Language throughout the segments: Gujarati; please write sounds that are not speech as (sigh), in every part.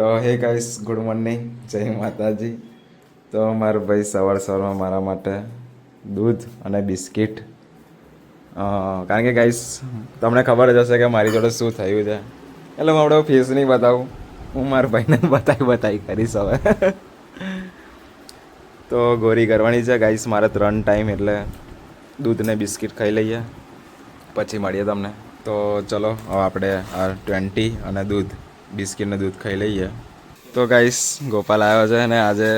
તો હે ગાઈસ ગુડ મોર્નિંગ જય માતાજી. તો મારા ભાઈ સવાર સવારમાં મારા માટે દૂધ અને બિસ્કિટ. કારણ કે ગાઈસ તમને ખબર જ હશે કે મારી જોડે શું થયું છે. એટલે હું આપણે ફેસ નહીં બતાવું. હું મારા ભાઈને (laughs) બતાવી બતાવી કરીશ હવે. તો ગોરી કરવાની છે ગાઈસ મારે ત્રણ ટાઈમ એટલે દૂધ ને બિસ્કિટ ખાઈ લઈએ. પછી મળીએ તમને. તો ચલો, હવે આપણે આ ટ્વેન્ટી અને દૂધ. બિસ્કિટને દૂધ ખાઈ લઈએ. તો ગાઈસ ગોપાલ આવ્યો છે અને આજે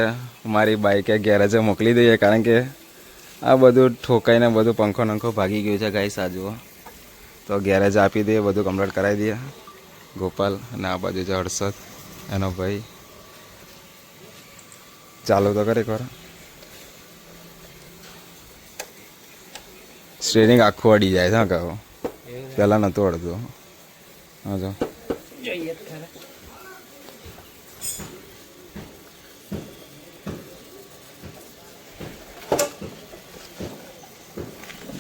મારી બાઇકે ગેરેજે મોકલી દઈએ કારણ કે આ બધું ઠોકાઈને બધું પંખો નંખો ભાગી ગયું છે ગાઈસ આ જુઓ. તો ગેરેજ આપી દઈએ બધું કમ્પ્લીટ કરાવી દઈએ. ગોપાલ અને આ બાજુ છે હર્ષદ એનો ભાઈ. ચાલુ તો કરે ખરા. સ્ટેરિંગ આખું અડી જાય છે હા કહો. પહેલાં નહોતું અડતું. હા જો.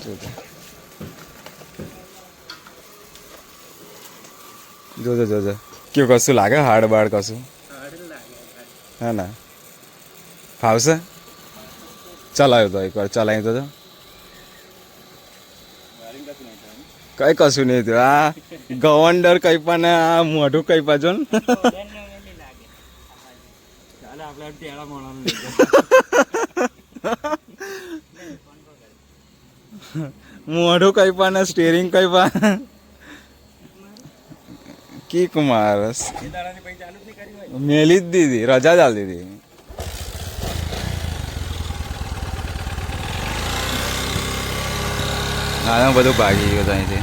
જોજો. જોજો જોજો કેવું કશું લાગે હાડ બાડ કશું હા ના ફાવશે ચલાવ્યું તો એકવાર ચલાવ્યું તો કઈ કશું નહીં થયું. આ ગવંડર કઈ પણ આ મોઢું કઈ પાછો ને. મોઢું કઈ પણ સ્ટેરિંગ કઈ પણ. કી કુમાર મેલી જ દીધી રજા જ દીધી. હા બધું ભાગી ગયું હતું અહીંથી.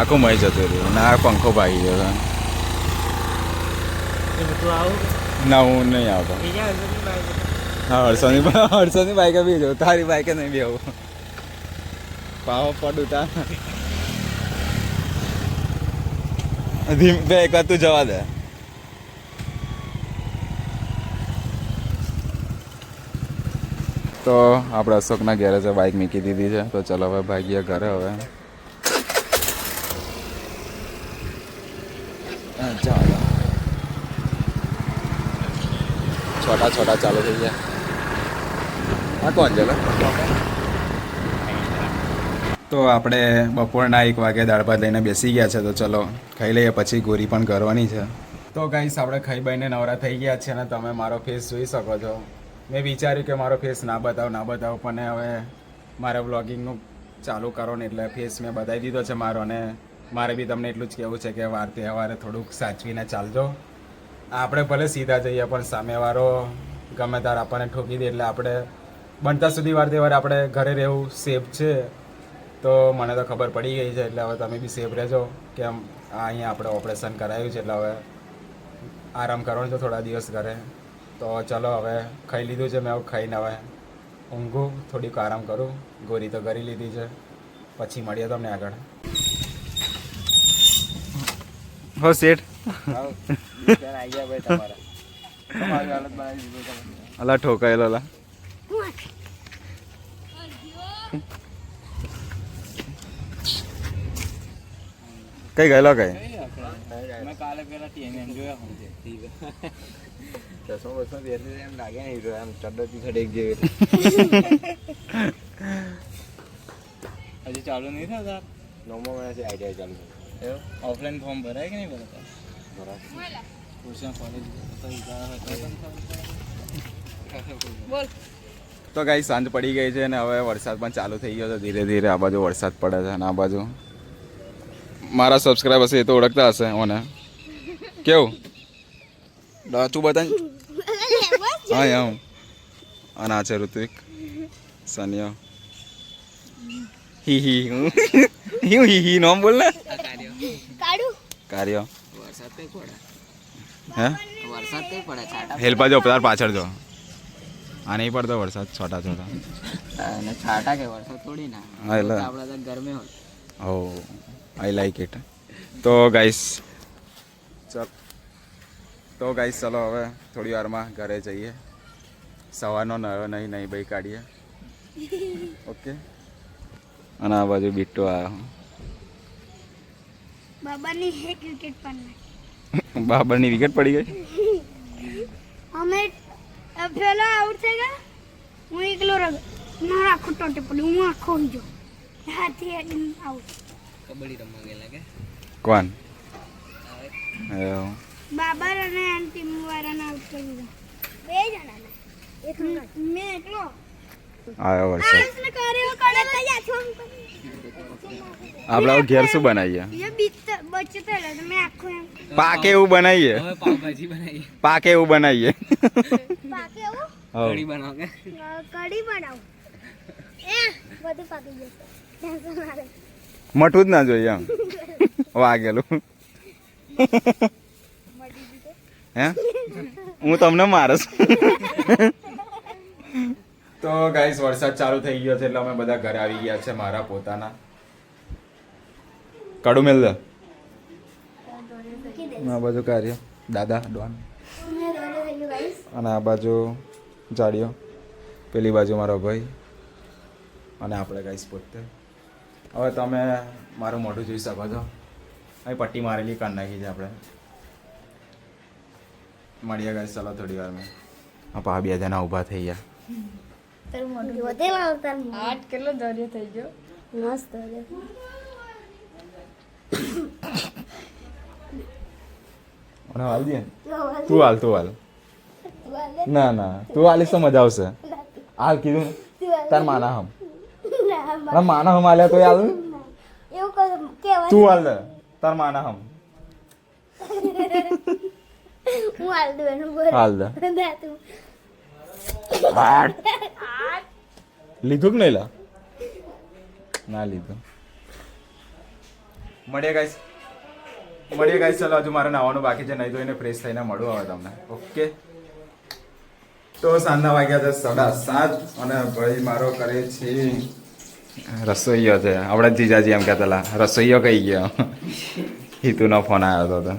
આખું મય જતું રહ્યું ના આ પંખો ભાગી ગયો હતો ના હું નહીં આવતો. હા હર્ષોની હર્ષોની બાઈકે બી જવું તારી બાઈકે નહીં બી આવું પાવ પડું તા. ધીમ બે એક વાર તું જવા દે. તો આપણે અશોકના ગેરેજે બાઇક મૂકી દીધી છે. તો ચલો હવે ભાગીએ ઘરે હવે. હા, ચાલો. છોટા છોટા ચાલુ થઈ ગયા. આ કોણ છે તો આપણે બપોરના એક વાગે દાળ ભાત લઈને બેસી ગયા છે તો ચલો ખાઈ લઈએ પછી ગોરી પણ કરવાની છે. તો ગાઈસ આપણે ખાઈ બાઈને નવરા થઈ ગયા છે અને તમે મારો ફેસ જોઈ શકો છો. મેં વિચાર્યું કે મારો ફેસ ના બતાવો ના બતાવો, પણ હવે મારે વ્લોગિંગનું ચાલુ કરો ને એટલે ફેસ મેં બતાવી દીધો છે મારો અને મારે બી તમને એટલું જ કહેવું છે કે વાર તહેવારે થોડુંક સાચવીને ચાલજો. આપણે ભલે સીધા જઈએ, પણ સામેવાળો ગમે ત્યારે આપણને ઠોકી દે એટલે આપણે બનતા સુધી વાર તહેવારે આપણે ઘરે રહેવું સેફ છે. તો મને તો ખબર પડી ગઈ છે એટલે હવે તમે બી સેફ રહેજો કે આ અહીંયા આપણે ઓપરેશન કરાયું છે એટલે હવે આરામ કરવાનો છે થોડા દિવસ ઘરે. તો ચલો હવે ખાઈ લીધું છે મેં હવે ખાઈને હવે ઊંઘું થોડીક આરામ કરું. ગોરી તો કરી લીધી છે. પછી મળીએ તમને આગળ. હો શેઠ. અલા ઠોકાયેલો અલા. કઈ ગયેલો કઈ? કાલે પેલા ટીએનએમ જોયા હું. ચશ્મા બસમાં પહેરતી એમ લાગે નહીં તો એમ ચડ્ડોથી એક જેવી. હજી ચાલુ નહીં થતા નવમા મહિનાથી આઈટીઆઈ ચાલુ એવું? ઓફલાઈન ફોર્મ ભરાય કે નહીં ભરાતા? ભરાય કોલેજ તો ગાઈ સાંજ પડી ગઈ છે અને હવે વરસાદ પણ ચાલુ થઈ ગયો છે. ધીરે ધીરે આ બાજુ વરસાદ પડે છે અને આ બાજુ મારા સબસ્ક્રાઈબર હશે એ તો ઓળખતા હશે ઓને. કેવું? તું બતા હા એમ. અને આ છે ઋત્વિક. સનિયો. હી હી હું. હું હી હી નોમ બોલ ને. કાર્ય. હે? હેલ્પા જો તાર પાછળ જો. આ નહીં પડતો વરસાદ છોટા છોટા. છાટા કે વરસાદ થોડી ના. હા, એટલે- આપણે તો ગરમી હોય. ઓ આઈ લાઈક ઇટ તો ગાઈસ ચલ. તો ગાઈસ ચલો હવે થોડી વારમાં ઘરે જઈએ. સવારનો નયો નહીં નહીં ભાઈ કાઢીએ. ઓકે અને આ બાજુ બિટ્ટો આવ્યો બાબાની હે ક્રિકેટ પર નાખી બાબરની વિકેટ પડી ગઈ? અમે પેલા આઉટ થઈ ગયા? હું એકલો રગ મારા આખો ટોટે પડ્યો હું આખો હોઈ ગયો. હાથી હેડીને આઉટ કબડ્ડી રમવા ગયેલા કે? કોણ. બાબર અને આંટી ટીમ વાળાને આઉટ કરી દીધા. બે જણાને. એક મેં એકલો. આવ્યો છો આપણે ઘેર શું બનાવીએ? પાકે એવું બનાવીએ? પાકે એવું બનાવીએ? કઢી બનાવો કઢી બનાવો. એ બધું પાકી જશે. મઠું જ ના જોઈએ એમ. વાગેલું. હે? હું તમને મારસ. તો ગાઈસ વરસાદ ચાલુ થઈ ગયો છે એટલે અમે બધા ઘરે આવી ગયા છે મારા પોતાના. કાડું મેલ આ બાજુ કાર્ય. દાદા, ડોન. અને આ બાજુ જાડીઓ પેલી બાજુ મારો ભાઈ. અને આપણે ગાઈસ પોતે. હવે તમે મારું મોઢું જોઈ શકો છો. અહીં પટ્ટી મારેલી કાઢ નાખી છે આપણે. મળીએ ગાઈસ ચાલો થોડી વારમાં આ પા બે જણા ઊભા થઈ ગયા. આઠ કેટલો દરિયો થઈ ગયો? મસ્ત અને હાલ દે. તું હાલ તું હાલ. ના ના તું હાલીશ તો મજા આવશે. હાલ કીધું તાર માના હમ. અરે માના હમ આલ્યા તો હાલ એવું કેવાય તું હાલ દે તાર માના હમ હું હાલ દઉં એનું બોલ. હાલ દે. દે તું. લીધું કે નહીં લા? ના લીધું. મળીએ ગાઈસ મળીએ ગાઈસ ચાલો હજુ મારે નાવાનું બાકી છે. નહીં તો એને ફ્રેશ થઈને મળું હવે તમને. ઓકે તો સાંજના વાગ્યા છે સાડા સાત અને ભાઈ મારો કરે છે રસોઈયો છે. આપણે જીજાજી એમ કહેતા રસોઈયો કહી ગયો? હિતુનો ફોન આવ્યો હતો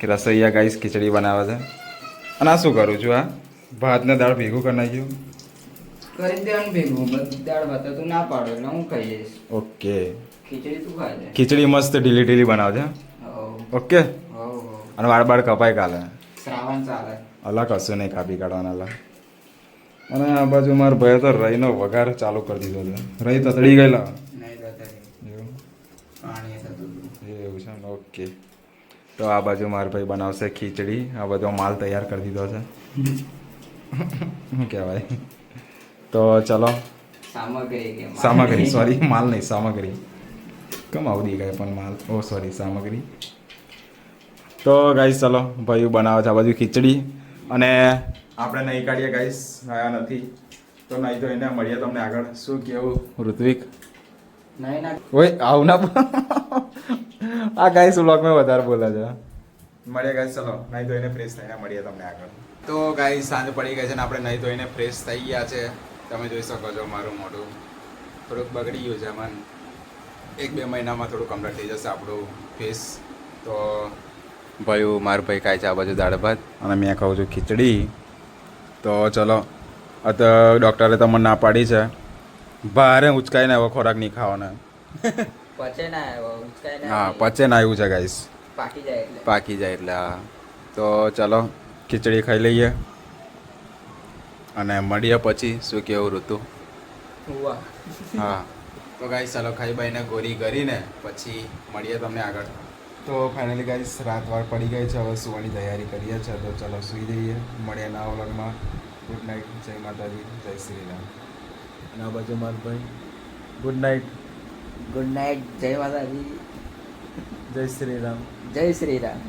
કે રસોઈયા કહીશ ખીચડી બનાવે છે. અને આ શું કરું છું આ? ભાત ને દાળ ભેગું કરી નાખ્યું? કરી દેવાનું ભેગું દાળ ભાત તું ના પાડો એટલે હું ખાઈ જઈશ ઓકે. ખીચડી તું ખાજે ખીચડી મસ્ત ઢીલી ઢીલી બનાવજે ઓકે? અને વાળ બાળ કપાય કાલે. શ્રાવણ ચાલે. અલગ કશું નહીં કાપી કાઢવાના અલગ અને આ બાજુ મારા ભાઈ તો રહીનો વઘાર ચાલુ કરી દીધો છે. રહી તતડી ગયેલા. એવું? છે ઓકે. તો આ બાજુ મારા ભાઈ બનાવશે ખીચડી. આ બધો માલ તૈયાર કરી દીધો છે. શું કહેવાય? તો ચલો. સામગ્રી સામગ્રી સોરી માલ નહીં સામગ્રી. કમ આવું ગઈ પણ માલ? ઓ સોરી સામગ્રી. તો ગાઈસ ચલો ભાઈ બનાવે છે આ બાજુ ખીચડી. અને આપણે નહીં કાઢીએ ગાઈસ આયા નથી. તો નહીં તો એને મળીએ તમને આગળ. શું કેવું? ઋત્વિક. નહીં ના. ઓય આવું ના આ ગાઈસ વ્લોગમાં વધારે બોલે છે. મળીએ ગાઈસ ચલો નહીં તો એને ફ્રેશ થઈને મળીએ તમને આગળ. તો ગાઈસ સાંજ પડી ગઈ છે ને આપણે નહીં તો એને ફ્રેશ થઈ ગયા છે. તમે જોઈ શકો છો મારું મોઢું. થોડુંક બગડી ગયું છે મન. એક બે મહિનામાં થોડું કમ્પ્લીટ થઈ જશે આપણું ફેસ તો ભાઈ મારું ભાઈ ખાય છે આ બાજુ દાળ ભાત. અને મેં ખાઉં છું ખીચડી. તો ચલો આ તો ડૉક્ટરે તમને ના પાડી છે. ભારે ઉચકાઈને હવે ખોરાક નહીં ખાવાનો. પચે ના આવ્યો હા પચે ના આવ્યું છે ગાઈસ. પાકી જાય એટલે. પાકી જાય એટલે હા. તો ચલો ખીચડી ખાઈ લઈએ. અને મળીએ પછી શું કેવું ઋતુ? હા. તો ગાઈસ ચાલો ખાઈ બાઈને ગોરી કરીને પછી મળીએ તમને આગળ. તો ફાઇનલી ગાઈસ રાત વાર પડી ગઈ છે. હવે સુવાની તૈયારી કરીએ છીએ. તો ચલો સુઈ જઈએ. મળીએ ના વ્લોગમાં. ગુડ નાઇટ જય માતાજી. જય શ્રી રામ અને આ બાજુ માર ભાઈ ગુડ નાઇટ ગુડ નાઇટ જય માતાજી. જય શ્રી રામ જય શ્રી રામ